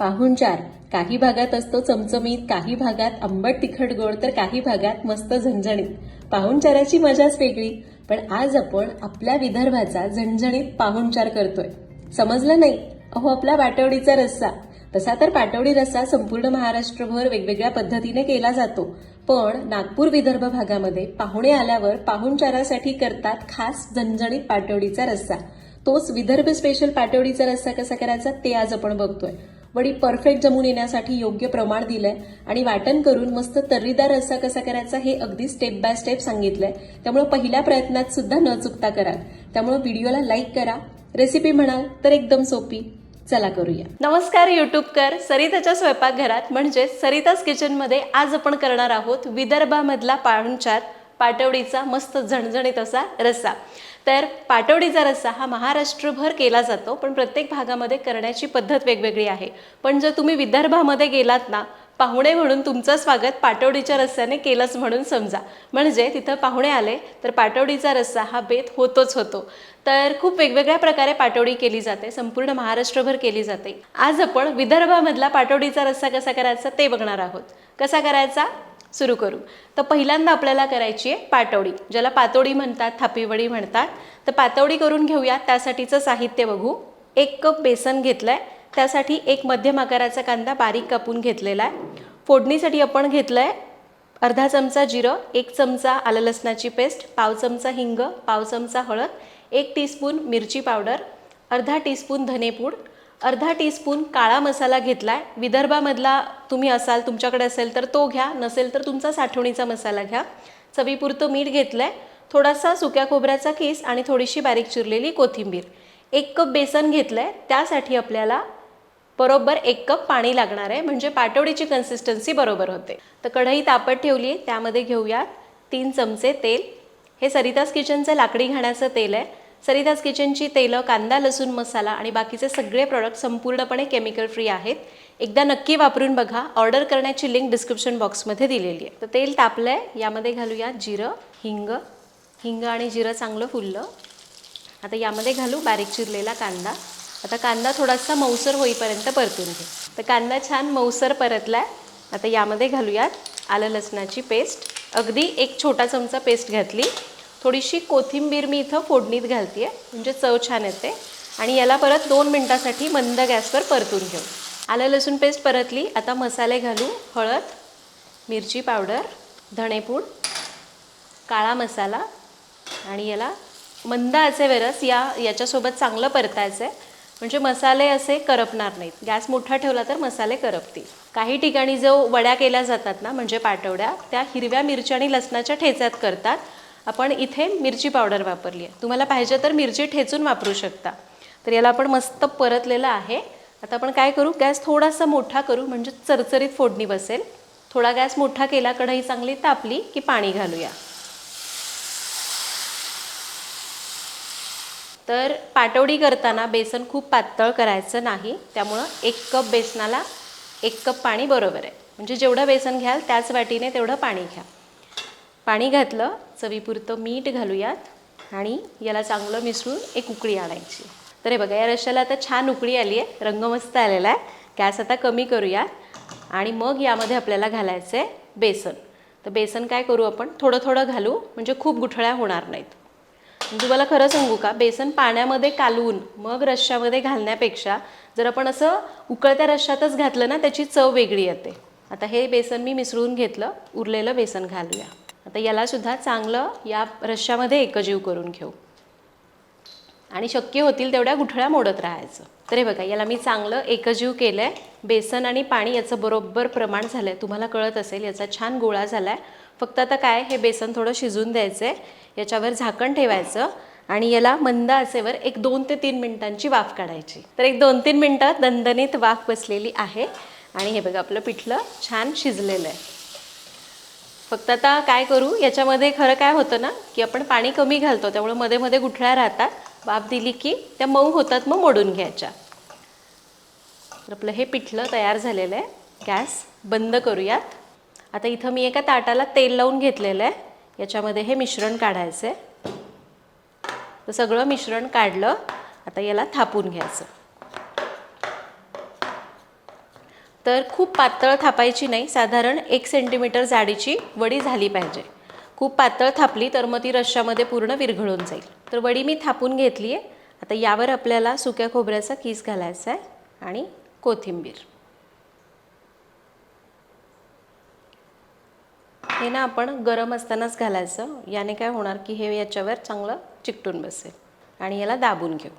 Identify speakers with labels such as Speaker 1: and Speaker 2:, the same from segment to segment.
Speaker 1: पाहुणचार काही भागात असतो चमचमीत काही भागात आंबट तिखट गोड तर काही भागात मस्त झणझणीत. पाहुणचाराची मजाच वेगळी पण आज आपण आपल्या विदर्भाचा झणझणीत पाहुणचार करतोय. समजलं नाही? अहो आपला पाटवडीचा रस्सा. तसा तर पाटवडी रस्सा संपूर्ण महाराष्ट्रभर वेगवेगळ्या पद्धतीने केला जातो. पण नागपूर विदर्भ भागामध्ये पाहुणे आल्यावर पाहुणचारासाठी करतात खास झणझणीत पाटवडीचा रस्सा. तोच विदर्भ स्पेशल पाटवडीचा रस्सा कसा करायचा ते आज आपण बघतोय. वडी परफेक्ट जमून येण्यासाठी योग्य प्रमाण दिलंय. आणि वाटण करून मस्त तर्रीदार रस्सा कसा करायचा हे अगदी स्टेप बाय स्टेप सांगितलंय. त्यामुळे पहिल्या प्रयत्नात सुद्धा न चुकता कराल त्यामुळे व्हिडिओला लाईक करा. रेसिपी म्हणाल तर एकदम सोपी. चला करूया. नमस्कार युट्यूबकर सरिताच्या स्वयंपाकघरात म्हणजेच सरितास किचनमध्ये आज आपण करणार आहोत विदर्भामधला पाहुणचार पाटवडीचा मस्त झणझणीत असा रस्सा. तर पाटवडीचा रस्सा हा महाराष्ट्रभर केला जातो पण प्रत्येक भागामध्ये करण्याची पद्धत वेगवेगळी आहे. पण जर तुम्ही विदर्भामध्ये गेलात ना पाहुणे म्हणून तुमचं स्वागत पाटवडीच्या रस्स्याने केलंच म्हणून समजा. म्हणजे तिथं पाहुणे आले तर पाटवडीचा रस्सा हा बेत होतोच होतो. तर खूप वेगवेगळ्या प्रकारे पाटवडी केली जाते संपूर्ण महाराष्ट्रभर केली जाते. आज आपण विदर्भामधला पाटवडीचा रस्सा कसा करायचा ते बघणार आहोत. कसा करायचा? सुरू करू. तर पहिल्यांदा आपल्याला करायची आहे पाटवडी ज्याला पातोडी म्हणतात थापीवडी म्हणतात. तर पातवडी करून घेऊया त्यासाठीचं साहित्य बघू. एक कप बेसन घेतलं आहे त्यासाठी एक मध्यम आकाराचा कांदा बारीक कापून घेतलेला आहे. फोडणीसाठी आपण घेतलं आहे अर्धा चमचा जिरं एक चमचा आलं लसणाची पेस्ट पाव चमचा हिंग पाव चमचा हळद एक टीस्पून मिरची पावडर अर्धा टीस्पून धनेपूड अर्धा टीस्पून काळा मसाला घेतला आहे विदर्भामधला तुम्ही असाल तुमच्याकडे असेल तर तो घ्या. नसेल तर तुमचा साठवणीचा मसाला घ्या. चवीपुरतं मीठ घेतलं आहे थोडासा सुक्या खोबऱ्याचा किस आणि थोडीशी बारीक चिरलेली कोथिंबीर. एक कप बेसन घेतलं आहे त्यासाठी आपल्याला बरोबर एक कप पाणी लागणार आहे. म्हणजे पाटवडीची कन्सिस्टन्सी बरोबर होते. तर कढई तापत ठेवली आहे. त्यामध्ये घेऊयात तीन चमचे तेल. हे सरितास किचनचं लाकडी घाण्याचं तेल आहे. सरिताज किचनची तेलं कांदा लसूण मसाला आणि बाकीचे सगळे प्रॉडक्ट संपूर्णपणे केमिकल फ्री आहेत. एकदा नक्की वापरून बघा. ऑर्डर करण्याची लिंक डिस्क्रिप्शन बॉक्समध्ये दिलेली आहे. तर तेल तापलं आहे यामध्ये घालूया जिरं हिंग. हिंग आणि जिरं चांगलं फुललं. आता यामध्ये घालू बारीक चिरलेला कांदा. आता कांदा थोडासा मऊसर होईपर्यंत परतून घे. तर कांदा छान मऊसर परतला आहे आता यामध्ये घालूयात आलं लसणाची पेस्ट अगदी एक छोटा चमचा पेस्ट घातली. थोडीशी कोथिंबीर मी इथं फोडणीत घालते म्हणजे चव छान येते. आणि याला परत दोन मिनटासाठी मंद गॅसवर परतून घेऊ. आलं लसूण पेस्ट परतली. आता मसाले घालू. हळद मिरची पावडर धणेपूड काळा मसाला आणि याला मंद वेरस या याच्यासोबत चांगलं परतायचं आहे म्हणजे मसाले असे करपणार नाहीत. गॅस मोठा ठेवला तर मसाले करपतील. काही ठिकाणी जो वड्या केल्या जातात ना म्हणजे पाटवड्या त्या हिरव्या मिरच्या आणि लसणाच्या ठेच्यात करतात. आपण इथे मिरची पावडर वापरली आहे. तुम्हाला पाहिजे तर मिरची ठेचून वापरू शकता. तर याला आपण मस्त परतलेलं आहे. आता आपण काय करू? गॅस थोडासा मोठा करू म्हणजे चरचरीत फोडणी बसेल. थोडा गॅस मोठा केला कढई चांगली तापली की पाणी घालूया. तर पाटवडी करताना बेसन खूप पातळ करायचं नाही. त्यामुळं एक कप बेसनाला एक कप पाणी बरोबर आहे. म्हणजे जेवढं बेसन घ्याल त्याच वाटीने तेवढं पाणी घ्या. पाणी घातलं चवीपुरतं मीठ घालूयात आणि याला चांगलं मिसळून एक उकळी आणायची. तर हे बघा या रश्याला आता छान उकळी आली आहे रंग मस्त आलेला आहे. गॅस आता कमी करूयात आणि मग यामध्ये आपल्याला घालायचं आहे बेसन. तर बेसन काय करू आपण? थोडं थोडं घालू म्हणजे खूप गुठळ्या होणार नाहीत. म्हणजे तुम्हाला खरं सांगू का बेसन पाण्यामध्ये कालवून मग रश्श्यामध्ये घालण्यापेक्षा जर आपण असं उकळत्या रश्श्यातच घातलं ना त्याची चव वेगळी येते. आता हे बेसन मी मिसळून घेतलं उरलेलं बेसन घालूया. आता यालासुद्धा चांगलं या रश्श्यामध्ये एकजीव करून घेऊ. आणि शक्य होतील तेवढ्या गुठळ्या मोडत राहायचं. तर हे बघा याला मी चांगलं एकजीव केलं आहे बेसन आणि पाणी याचं बरोबर प्रमाण झालं आहे तुम्हाला कळत असेल याचा छान गोळा झाला आहे फक्त आता काय हे बेसन थोडं शिजून द्यायचं आहे याच्यावर झाकण ठेवायचं. आणि याला मंद आचेवर एक दोन ते तीन मिनिटांची वाफ काढायची. तर एक दोन तीन मिनटं दणदणीत वाफ बसलेली आहे. आणि हे बघा आपलं पिठलं छान शिजलेलं आहे फक्त आता काय करू? याच्यामध्ये खरं काय होतं ना की आपण पाणी कमी घालतो त्यामुळे मध्ये मध्ये गुठळ्या राहतात. वाफ दिली की त्या मऊ होतात मग मोडून घ्यायच्या. तर आपलं हे पिठलं तयार झालेलं आहे. गॅस बंद करूयात. आता इथं मी एका ताटाला तेल लावून घेतलेलं आहे. याच्यामध्ये हे मिश्रण काढायचं आहे तर सगळं मिश्रण काढलं. आता याला थापून घ्यायचं. तर खूप पातळ थापायची नाही साधारण एक सेंटीमीटर जाडीची वडी झाली पाहिजे. खूप पातळ थापली तर मग ती रश्श्यामध्ये पूर्ण विरघळून जाईल. तर वडी मी थापून घेतली आहे आता यावर आपल्याला सुक्या खोबऱ्याचा किस घालायचा आहे आणि कोथिंबीर. हे ना आपण गरम असतानाच घालायचं. याने काय होणार की हे याच्यावर चांगलं चिकटून बसेल. आणि याला दाबून घेऊ.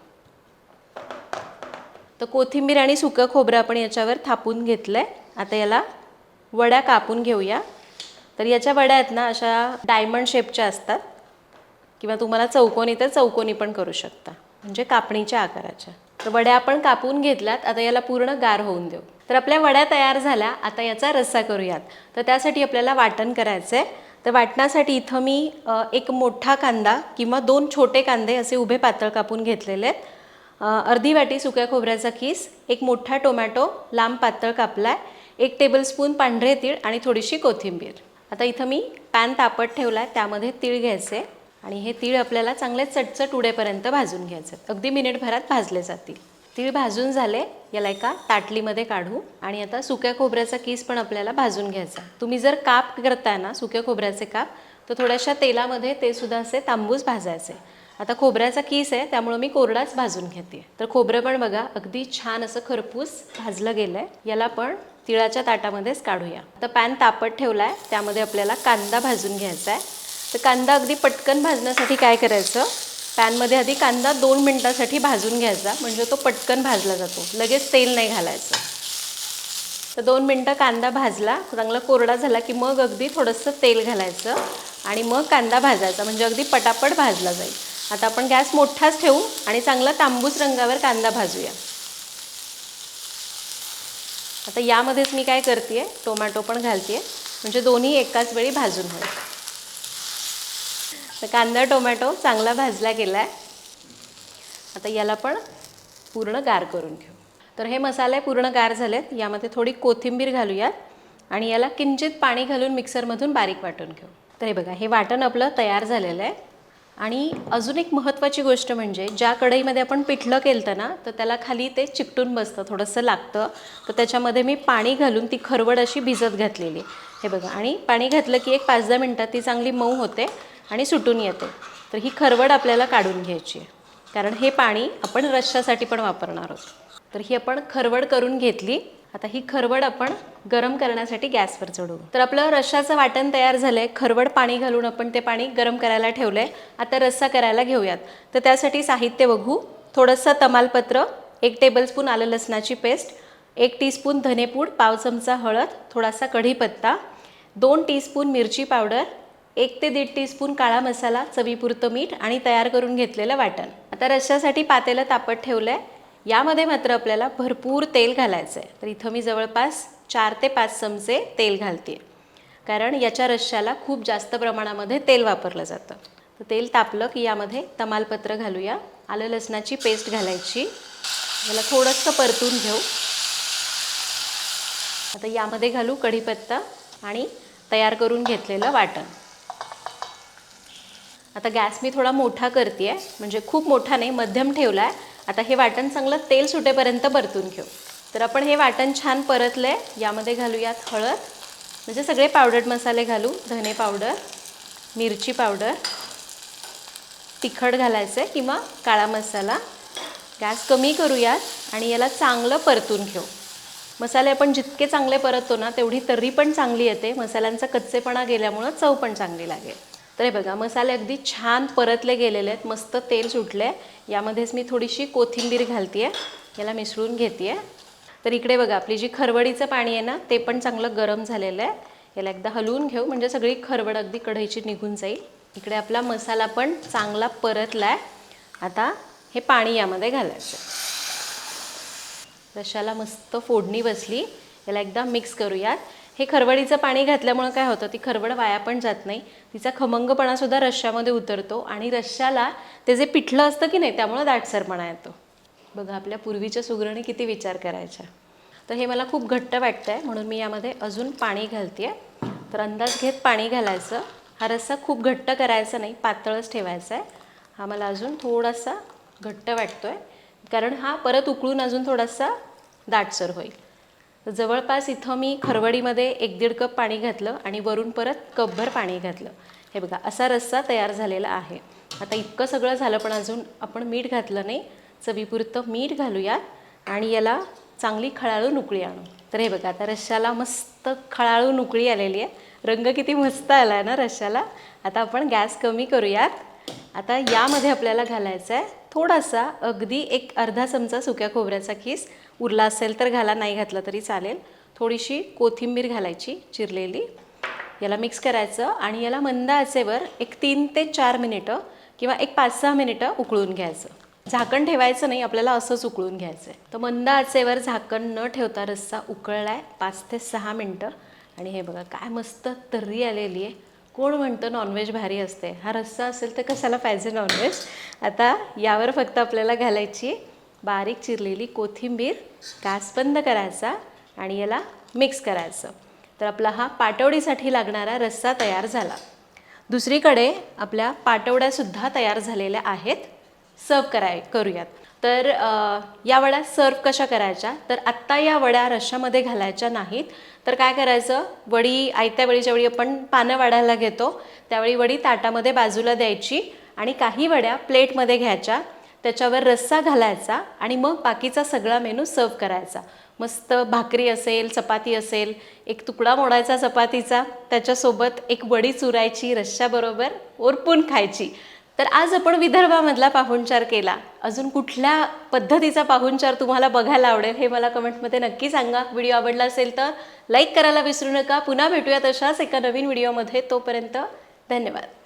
Speaker 1: तर कोथिंबीर आणि सुकं खोबरं आपण याच्यावर थापून घेतलं आहे आता याला वड्या कापून घेऊया. तर याच्या वड्या आहेत ना अशा डायमंड शेपच्या असतात. किंवा तुम्हाला चौकोनी तर चौकोनी पण करू शकता. म्हणजे कापणीच्या आकाराच्या. तर वड्या आपण कापून घेतल्यात. आता याला पूर्ण गार होऊन देऊ. तर आपल्या वड्या तयार झाल्या. आता याचा रस्सा करूयात. तर त्यासाठी आपल्याला वाटण करायचं आहे तर वाटण्यासाठी इथं मी एक मोठा कांदा किंवा दोन छोटे कांदे असे उभे पातळ कापून घेतलेले आहेत. अर्धी वाटी सुक्या खोबऱ्याचा खीस एक मोठा टोमॅटो लांब पातळ कापलाय एक टेबलस्पून पांढरे तीळ आणि थोडीशी कोथिंबीर. आता इथं मी पॅन तापत ठेवला आहे त्यामध्ये तीळ घ्यायचे आणि हे तीळ आपल्याला चांगले चटचट उडेपर्यंत भाजून घ्यायचे अगदी मिनिटभरात भाजले जातील. तीळ भाजून झाले याला एका ताटलीमध्ये काढू आणि आता सुक्या खोबऱ्याचा किस पण आपल्याला भाजून घ्यायचा तुम्ही जर काप करताय ना सुक्या खोबऱ्याचे काप तर थोड्याशा तेलामध्ये ते सुद्धा असे तांबूस भाजायचे. आता खोबऱ्याचा केस आहे त्यामुळं मी कोरडाच भाजून घेते. तर खोबरं पण बघा अगदी छान असं खरपूस भाजलं गेलं आहे याला पण तिळाच्या ताटामध्येच काढूया. आता पॅन तापत ठेवला आहे त्यामध्ये आपल्याला कांदा भाजून घ्यायचा आहे तर कांदा अगदी पटकन भाजण्यासाठी काय करायचं? पॅनमध्ये आधी कांदा दोन मिनटासाठी भाजून घ्यायचा म्हणजे तो पटकन भाजला जातो. लगेच तेल नाही घालायचं. तर दोन मिनटं कांदा भाजला चांगला कोरडा झाला की मग अगदी थोडंसं तेल घालायचं आणि मग कांदा भाजायचा म्हणजे अगदी पटापट भाजला जाईल. आता आपण गॅस मोठाच ठेवू आणि चांगला तांबूस रंगावर कांदा भाजूया. आता यामध्येच मी काय करते टोमॅटो पण घालते म्हणजे दोन्ही एकाच वेळी भाजून होईल. तर कांदा टोमॅटो चांगला भाजला गेला आहे आता याला पण पूर्ण गार करून घेऊ. तर हे मसाले पूर्ण गार झालेत. यामध्ये थोडी कोथिंबीर घालूयात आणि याला किंचित पाणी घालून मिक्सरमधून बारीक वाटून घेऊ. तर हे बघा हे वाटण आपलं तयार झालेलं आहे. आणि अजून एक महत्त्वाची गोष्ट म्हणजे ज्या कढईमध्ये आपण पिठलं केलं ना तर त्याला खाली ते चिकटून बसतं थोडंसं लागतं. तर त्याच्यामध्ये मी पाणी घालून ती खरवड अशी भिजत घातलेली. हे बघा आणि पाणी घातलं की एक पाच दहा मिनटात ती चांगली मऊ होते आणि सुटून येते. तर ही खरवड आपल्याला काढून घ्यायची आहे. कारण हे पाणी आपण रश्श्यासाठी पण वापरणार आहोत. तर ही आपण खरवड करून घेतली. आता ही खरवड आपण गरम करण्यासाठी गॅसवर चढवू. तर आपलं रशाचं वाटण तयार झालं आहे खरवड पाणी घालून आपण ते पाणी गरम करायला ठेवलं आहे आता रस्सा करायला घेऊयात. तर त्यासाठी साहित्य बघू. थोडंसं तमालपत्र एक टेबलस्पून आलं लसणाची पेस्ट एक टीस्पून धनेपूड पाव चमचा हळद थोडासा कढीपत्ता दोन टीस्पून मिरची पावडर एक ते दीड टीस्पून काळा मसाला चवीपुरतं मीठ आणि तयार करून घेतलेलं वाटण. आता रश्श्यासाठी पातेलं तापत ठेवलं आहे यामध्ये मात्र आपल्याला भरपूर तेल घालायचं आहे तर इथं मी जवळपास चार ते पाच चमचे तेल घालते कारण याच्या रश्श्याला खूप जास्त प्रमाणामध्ये तेल वापरलं जातं. तर तेल तापलं की यामध्ये तमालपत्र घालूया. आलं लसणाची पेस्ट घालायची. याला थोडंसं परतून घेऊ. आता यामध्ये घालू कढीपत्ता आणि तयार करून घेतलेलं वाटण. आता गॅस मी थोडा मोठा करते आहे म्हणजे खूप मोठा नाही मध्यम ठेवला आहे आता हे वाटण चांगलं तेल सुटेपर्यंत परतून घेऊ. तर आपण हे वाटण छान परतलं आहे यामध्ये घालूयात हळद. म्हणजे सगळे पावडर मसाले घालू. धने पावडर मिरची पावडर तिखट घालायचं आहे किंवा काळा मसाला. गॅस कमी करूयात आणि याला चांगलं परतून घेऊ. मसाले आपण जितके चांगले परततो ना तेवढी तर्री पण चांगली येते. मसाल्यांचा कच्चेपणा गेल्यामुळं चव पण चांगली लागेल. तर हे बघा मसाले अगदी छान परतले गेलेले आहेत. मस्त तेल सुटले यामध्येच मी थोडीशी कोथिंबीर घालते याला मिसळून घेते तर इकडे बघा आपली जी खरवडीचं पाणी आहे ना ते पण चांगलं गरम झालेलं आहे. याला एकदा हलवून घेऊ. म्हणजे सगळी खरवड अगदी कढईची निघून जाईल. इकडे आपला मसाला पण चांगला परतला आहे आता हे पाणी यामध्ये घालायचं. रशाला मस्त फोडणी बसली. याला एकदा मिक्स करूयात. हे खरवडीचं पाणी घातल्यामुळं काय होतं ती खरवड वाया पण जात नाही. तिचा खमंगपणासुद्धा रश्श्यामध्ये उतरतो आणि रश्श्याला ते जे पिठलं असतं की नाही त्यामुळं दाटसरपणा येतो. बघा आपल्या पूर्वीच्या सुगरणी किती विचार करायच्या. तर हे मला खूप घट्ट वाटतं आहे म्हणून मी यामध्ये अजून पाणी घालते तर अंदाज घेत पाणी घालायचं. हा रस्सा खूप घट्ट करायचा नाही पातळच ठेवायचा आहे. हा मला अजून थोडासा घट्ट वाटतो आहे कारण हा परत उकळून अजून थोडासा दाटसर होईल. तर जवळपास इथं मी खरवडीमध्ये एक दीड कप पाणी घातलं आणि वरून परत कपभर पाणी घातलं. हे बघा असा रस्सा तयार झालेला आहे. आता इतकं सगळं झालं पण अजून आपण मीठ घातलं नाही. चवीपुरतं मीठ घालूयात आणि याला चांगली खळाळू नुकळी आणू. तर हे बघा आता रश्श्याला मस्त खळाळू नुकळी आलेली आहे. रंग किती मस्त आला आहे ना रश्श्याला. आता आपण गॅस कमी करूयात. आता यामध्ये आपल्याला घालायचं आहे थोडासा अगदी एक अर्धा चमचा सुक्या खोबऱ्याचा खीस उरला असेल तर घाला नाही घातला तरी चालेल. थोडीशी कोथिंबीर घालायची चिरलेली. याला मिक्स करायचं आणि याला मंद आचेवर एक तीन ते चार मिनिटं किंवा एक पाच सहा मिनिटं उकळून घ्यायचं. झाकण ठेवायचं नाही आपल्याला असंच उकळून घ्यायचं आहे तर मंद आचेवर झाकण न ठेवता रस्सा उकळला आहे पाच ते सहा मिनटं. आणि हे बघा काय मस्त तर्री आलेली आहे कोण म्हणतं नॉनव्हेज भारी असते? हा रस्सा असेल तर कशाला पाहिजे नॉनव्हेज आता यावर फक्त आपल्याला घालायची बारीक चिरलेली कोथिंबीर गॅस बंद करायचा आणि याला मिक्स करायचं. तर आपला हा पाटवडीसाठी लागणारा रस्सा तयार झाला. दुसरीकडे आपल्या पाटवड्यासुद्धा तयार झालेल्या आहेत. सर्व कराय करूयात. तर या वड्या सर्व कशा करायच्या? तर आत्ता या वड्या रश्श्यामध्ये घालायच्या नाहीत. तर काय करायचं? वडी आयत्या वेळी ज्यावेळी आपण पानं वाढायला घेतो त्यावेळी वडी ताटामध्ये बाजूला द्यायची आणि काही वड्या प्लेटमध्ये घ्यायच्या. त्याच्यावर रस्सा घालायचा आणि मग बाकीचा सगळा मेनू सर्व करायचा. मस्त भाकरी असेल चपाती असेल एक तुकडा मोडायचा चपातीचा त्याच्यासोबत एक वडी चुरायची रश्श्याबरोबर ओरपून खायची. तर आज आपण विदर्भामधला पाहुणचार केला. अजून कुठल्या पद्धतीचा पाहुणचार तुम्हाला बघायला आवडेल हे मला कमेंटमध्ये नक्की सांगा. व्हिडिओ आवडला असेल तर लाईक करायला विसरू नका. पुन्हा भेटूयात अशाच एका नवीन व्हिडिओमध्ये. तोपर्यंत धन्यवाद.